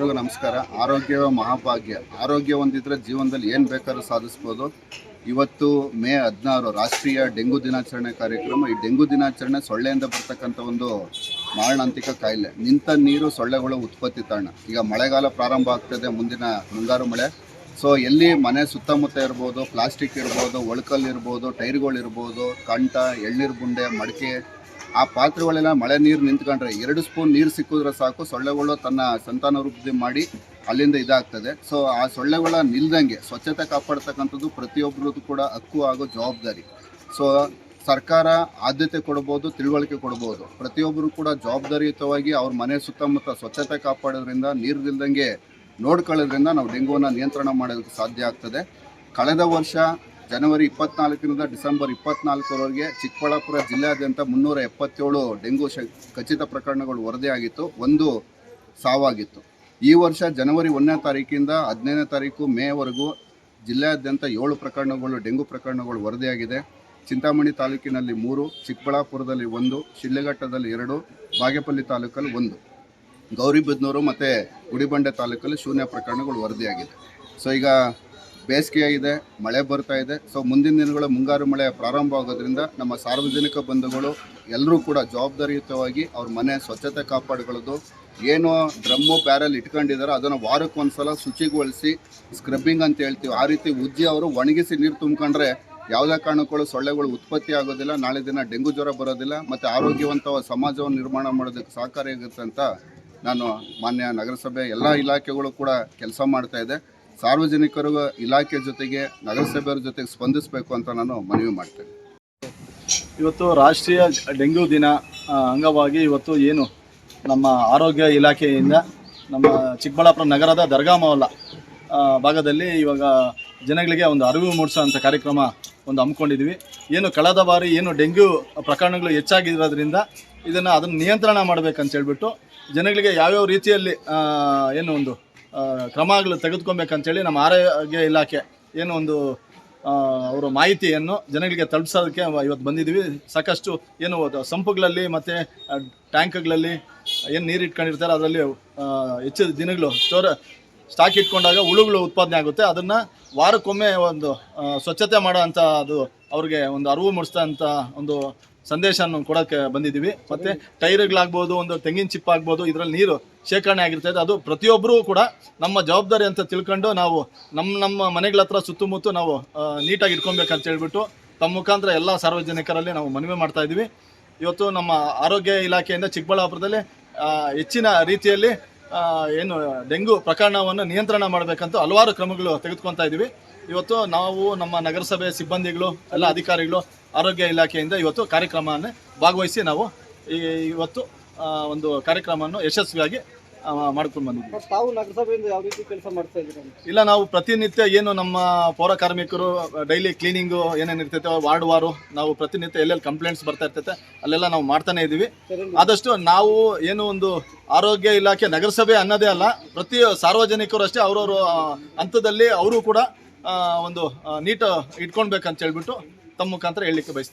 ಎಲ್ರಿಗೂ ನಮಸ್ಕಾರ. ಆರೋಗ್ಯವೇ ಮಹಾಭಾಗ್ಯ. ಆರೋಗ್ಯ ಹೊಂದಿದ್ರೆ ಜೀವನದಲ್ಲಿ ಏನು ಬೇಕಾದ್ರೂ ಸಾಧಿಸ್ಬೋದು. ಇವತ್ತು ಮೇ ಹದಿನಾರು ರಾಷ್ಟ್ರೀಯ ಡೆಂಗು ದಿನಾಚರಣೆ ಕಾರ್ಯಕ್ರಮ. ಈ ಡೆಂಗು ದಿನಾಚರಣೆ ಸೊಳ್ಳೆಯಿಂದ ಬರ್ತಕ್ಕಂಥ ಒಂದು ಮಾರಣಾಂತಿಕ ಕಾಯಿಲೆ. ನಿಂತ ನೀರು ಸೊಳ್ಳೆಗಳು ಉತ್ಪತ್ತಿ ತಾಣ. ಈಗ ಮಳೆಗಾಲ ಪ್ರಾರಂಭ ಆಗ್ತದೆ ಮುಂದಿನ ಮುಂಗಾರು ಮಳೆ. ಸೊ ಎಲ್ಲಿ ಮನೆ ಸುತ್ತಮುತ್ತ ಇರ್ಬೋದು, ಪ್ಲಾಸ್ಟಿಕ್ ಇರ್ಬೋದು, ಒಳಕಲ್ಲಿರ್ಬೋದು, ಟೈರ್ಗಳಿರ್ಬೋದು, ಕಂಠ, ಎಳ್ನೀರು ಗುಂಡೆ, ಮಡಿಕೆ ಆ ಪಾತ್ರೆಗಳೆಲ್ಲ ಮಳೆ ನೀರು ನಿಂತ್ಕೊಂಡ್ರೆ ಎರಡು ಸ್ಪೂನ್ ನೀರು ಸಿಕ್ಕಿದ್ರೆ ಸಾಕು. ಸೊಳ್ಳೆಗಳು ತನ್ನ ಸಂತಾನವೃದ್ಧಿ ಮಾಡಿ ಅಲ್ಲಿಂದ ಇದಾಗ್ತದೆ. ಸೊ ಆ ಸೊಳ್ಳೆಗಳ ನಿಲ್ದಂಗೆ ಸ್ವಚ್ಛತೆ ಕಾಪಾಡ್ತಕ್ಕಂಥದ್ದು ಪ್ರತಿಯೊಬ್ಬರದ್ದು ಕೂಡ ಹಕ್ಕು ಹಾಗೂ ಜವಾಬ್ದಾರಿ. ಸೊ ಸರ್ಕಾರ ಆದ್ಯತೆ ಕೊಡ್ಬೋದು, ತಿಳುವಳಿಕೆ ಕೊಡ್ಬೋದು. ಪ್ರತಿಯೊಬ್ಬರು ಕೂಡ ಜವಾಬ್ದಾರಿಯುತವಾಗಿ ಅವ್ರ ಮನೆ ಸುತ್ತಮುತ್ತ ಸ್ವಚ್ಛತೆ ಕಾಪಾಡೋದ್ರಿಂದ, ನೀರು ನಿಲ್ದಂಗೆ ನೋಡ್ಕೊಳ್ಳೋದ್ರಿಂದ ನಾವು ಡೆಂಗೂನ ನಿಯಂತ್ರಣ ಮಾಡೋದಕ್ಕೆ ಸಾಧ್ಯ ಆಗ್ತದೆ. ಕಳೆದ ವರ್ಷ ಜನವರಿ ಇಪ್ಪತ್ನಾಲ್ಕರಿಂದ ಡಿಸೆಂಬರ್ ಇಪ್ಪತ್ನಾಲ್ಕರವರೆಗೆ ಚಿಕ್ಕಬಳ್ಳಾಪುರ ಜಿಲ್ಲೆಯಾದ್ಯಂತ ಮುನ್ನೂರ ಎಪ್ಪತ್ತೇಳು ಡೆಂಗು ಶ ಖಚಿತ ಪ್ರಕರಣಗಳು ವರದಿಯಾಗಿತ್ತು. ಒಂದು ಸಾವಾಗಿತ್ತು. ಈ ವರ್ಷ ಜನವರಿ ಒಂದನೇ ತಾರೀಕಿಂದ ಹದಿನೈದನೇ ತಾರೀಕು ಮೇವರೆಗೂ ಜಿಲ್ಲಾದ್ಯಂತ ಏಳು ಪ್ರಕರಣಗಳು, ಡೆಂಗು ಪ್ರಕರಣಗಳು ವರದಿಯಾಗಿದೆ. ಚಿಂತಾಮಣಿ ತಾಲೂಕಿನಲ್ಲಿ ಮೂರು, ಚಿಕ್ಕಬಳ್ಳಾಪುರದಲ್ಲಿ ಒಂದು ಶಿಳ್ಳೆಘಟ್ಟದಲ್ಲಿ ಎರಡು, ಬಾಗೇಪಲ್ಲಿ ತಾಲೂಕಲ್ಲಿ ಒಂದು. ಗೌರಿಬಿದನೂರು ಮತ್ತು ಗುಡಿಬಂಡೆ ತಾಲೂಕಲ್ಲಿ ಶೂನ್ಯ ಪ್ರಕರಣಗಳು ವರದಿಯಾಗಿದೆ. ಸೊ ಈಗ ಬೇಸಿಗೆ ಇದೆ, ಮಳೆ ಬರ್ತಾ ಇದೆ. ಸೊ ಮುಂದಿನ ದಿನಗಳ ಮುಂಗಾರು ಮಳೆ ಪ್ರಾರಂಭ ಆಗೋದ್ರಿಂದ ನಮ್ಮ ಸಾರ್ವಜನಿಕ ಬಂಧುಗಳು ಎಲ್ಲರೂ ಕೂಡ ಜವಾಬ್ದಾರಿಯುತವಾಗಿ ಅವ್ರ ಮನೆ ಸ್ವಚ್ಛತೆ ಕಾಪಾಡಿಕೊಳ್ಳೋದು. ಏನು ಡ್ರಮ್ಮು, ಬ್ಯಾರಲ್ ಇಟ್ಕೊಂಡಿದ್ದಾರೆ ಅದನ್ನು ವಾರಕ್ಕೊಂದ್ಸಲ ಶುಚಿಗೊಳಿಸಿ ಸ್ಕ್ರಬ್ಬಿಂಗ್ ಅಂತ ಹೇಳ್ತೀವಿ. ಆ ರೀತಿ ಉಜ್ಜಿ ಅವರು ಒಣಗಿಸಿ ನೀರು ತುಂಬ್ಕೊಂಡ್ರೆ ಯಾವುದೇ ಕಾರಣಕ್ಕೂ ಸೊಳ್ಳೆಗಳು ಉತ್ಪತ್ತಿ ಆಗೋದಿಲ್ಲ, ನಾಳೆ ದಿನ ಡೆಂಗು ಜ್ವರ ಬರೋದಿಲ್ಲ, ಮತ್ತು ಆರೋಗ್ಯವಂತ ಸಮಾಜವನ್ನು ನಿರ್ಮಾಣ ಮಾಡೋದಕ್ಕೆ ಸಹಕಾರಿಯಾಗುತ್ತೆ ಅಂತ ನಾನು ಮಾನ್ಯ ನಗರಸಭೆ ಎಲ್ಲ ಇಲಾಖೆಗಳು ಕೂಡ ಕೆಲಸ ಮಾಡ್ತಾ ಇದೆ. ಸಾರ್ವಜನಿಕರು ಇಲಾಖೆ ಜೊತೆಗೆ ನಗರಸಭೆಯವ್ರ ಜೊತೆಗೆ ಸ್ಪಂದಿಸಬೇಕು ಅಂತ ನಾನು ಮನವಿ ಮಾಡ್ತೇನೆ. ಇವತ್ತು ರಾಷ್ಟ್ರೀಯ ಡೆಂಗ್ಯೂ ದಿನ ಅಂಗವಾಗಿ ಇವತ್ತು ಏನು ನಮ್ಮ ಆರೋಗ್ಯ ಇಲಾಖೆಯಿಂದ ನಮ್ಮ ಚಿಕ್ಕಬಳ್ಳಾಪುರ ನಗರದ ದರ್ಗಾ ಭಾಗದಲ್ಲಿ ಇವಾಗ ಜನಗಳಿಗೆ ಒಂದು ಅರಿವು ಮೂಡಿಸೋಂಥ ಕಾರ್ಯಕ್ರಮ ಒಂದು ಹಮ್ಮಿಕೊಂಡಿದ್ವಿ ಏನು ಕಳೆದ ಬಾರಿ ಏನು ಡೆಂಗ್ಯೂ ಪ್ರಕರಣಗಳು ಹೆಚ್ಚಾಗಿರೋದ್ರಿಂದ ಇದನ್ನು ಅದನ್ನು ನಿಯಂತ್ರಣ ಮಾಡಬೇಕಂತ ಹೇಳ್ಬಿಟ್ಟು ಜನಗಳಿಗೆ ಯಾವ್ಯಾವ ರೀತಿಯಲ್ಲಿ ಏನು ಒಂದು ಕ್ರಮಗಳು ತೆಗೆದುಕೊಬೇಕಂತೇಳಿ ನಮ್ಮ ಆರೋಗ್ಯ ಇಲಾಖೆ ಏನು ಒಂದು ಅವರ ಮಾಹಿತಿಯನ್ನು ಜನಗಳಿಗೆ ತಲುಪಿಸೋದಕ್ಕೆ ಇವತ್ತು ಬಂದಿದ್ದೀವಿ. ಸಾಕಷ್ಟು ಏನು ಸಂಪುಗಳಲ್ಲಿ ಮತ್ತು ಟ್ಯಾಂಕ್ಗಳಲ್ಲಿ ಏನು ನೀರು ಇಟ್ಕೊಂಡಿರ್ತಾರೆ, ಅದರಲ್ಲಿ ಹೆಚ್ಚು ದಿನಗಳು ಸ್ಟೋರ್, ಸ್ಟಾಕ್ ಇಟ್ಕೊಂಡಾಗ ಹುಳುಗಳು ಉತ್ಪಾದನೆ ಆಗುತ್ತೆ. ಅದನ್ನು ವಾರಕ್ಕೊಮ್ಮೆ ಒಂದು ಸ್ವಚ್ಛತೆ ಮಾಡೋ ಅದು ಅವ್ರಿಗೆ ಒಂದು ಅರಿವು ಮೂಡಿಸ್ತಾ ಒಂದು ಸಂದೇಶವನ್ನು ಕೊಡಕ್ಕೆ ಬಂದಿದ್ದೀವಿ. ಮತ್ತು ಟೈರ್ಗಳಾಗ್ಬೋದು, ಒಂದು ತೆಂಗಿನ ಚಿಪ್ ಆಗ್ಬೋದು ಇದರಲ್ಲಿ ನೀರು ಶೇಖರಣೆ ಆಗಿರ್ತದೆ. ಅದು ಪ್ರತಿಯೊಬ್ಬರೂ ಕೂಡ ನಮ್ಮ ಜವಾಬ್ದಾರಿ ಅಂತ ತಿಳ್ಕೊಂಡು ನಾವು ನಮ್ಮ ನಮ್ಮ ಮನೆಗಳ ಹತ್ರ ಸುತ್ತಮುತ್ತ ನಾವು ನೀಟಾಗಿ ಇಟ್ಕೊಬೇಕಂತ ಹೇಳ್ಬಿಟ್ಟು ತಮ್ಮ ಮುಖಾಂತರ ಎಲ್ಲ ಸಾರ್ವಜನಿಕರಲ್ಲಿ ನಾವು ಮನವಿ ಮಾಡ್ತಾ ಇದ್ದೀವಿ. ಇವತ್ತು ನಮ್ಮ ಆರೋಗ್ಯ ಇಲಾಖೆಯಿಂದ ಚಿಕ್ಕಬಳ್ಳಾಪುರದಲ್ಲಿ ಹೆಚ್ಚಿನ ರೀತಿಯಲ್ಲಿ ಏನು, ಡೆಂಗು ಪ್ರಕರಣವನ್ನು ನಿಯಂತ್ರಣ ಮಾಡಬೇಕಂತ ಹಲವಾರು ಕ್ರಮಗಳು ತೆಗೆದುಕೊತಾ ಇದ್ದೀವಿ. ಇವತ್ತು ನಾವು ನಮ್ಮ ನಗರಸಭೆ ಸಿಬ್ಬಂದಿಗಳು ಎಲ್ಲ ಅಧಿಕಾರಿಗಳು ಆರೋಗ್ಯ ಇಲಾಖೆಯಿಂದ ಇವತ್ತು ಕಾರ್ಯಕ್ರಮವನ್ನು ಭಾಗವಹಿಸಿ ನಾವು ಈ ಇವತ್ತು ಒಂದು ಕಾರ್ಯಕ್ರಮವನ್ನು ಯಶಸ್ವಿಯಾಗಿ ಮಾಡ್ಕೊಂಡು ಬಂದಿದ್ದೀವಿ. ತಾವು ನಗರಸಭೆಯಿಂದ ಯಾವ ರೀತಿ ಕೆಲಸ ಮಾಡ್ತಾ ಇದ್ದೀರಾ? ಇಲ್ಲ ನಾವು ಪ್ರತಿನಿತ್ಯ ಏನು ನಮ್ಮ ಪೌರ ಕಾರ್ಮಿಕರು ಡೈಲಿ ಕ್ಲೀನಿಂಗು ಏನೇನು ಇರ್ತೈತೆ ವಾರ್ಡ್ ವಾರು ನಾವು ಪ್ರತಿನಿತ್ಯ ಎಲ್ಲೆಲ್ಲಿ ಕಂಪ್ಲೇಂಟ್ಸ್ ಬರ್ತಾ ಇರ್ತೈತೆ ಅಲ್ಲೆಲ್ಲ ನಾವು ಮಾಡ್ತಾನೆ ಇದ್ದೀವಿ. ಆದಷ್ಟು ನಾವು ಏನು ಒಂದು ಆರೋಗ್ಯ ಇಲಾಖೆ ನಗರಸಭೆ ಅನ್ನೋದೇ ಅಲ್ಲ ಪ್ರತಿ ಸಾರ್ವಜನಿಕರು ಅಷ್ಟೇ ಅವ್ರವ್ರ ಹಂತದಲ್ಲಿ ಅವರು ಕೂಡ ಒಂದು ನೀಟ್ ಇಟ್ಕೊಳ್ಬೇಕಂತ ಹೇಳ್ಬಿಟ್ಟು ತಮ್ಮ ಮುಖಾಂತರ ಹೇಳಲಿಕ್ಕೆ ಬಯಸ್ತೀನಿ.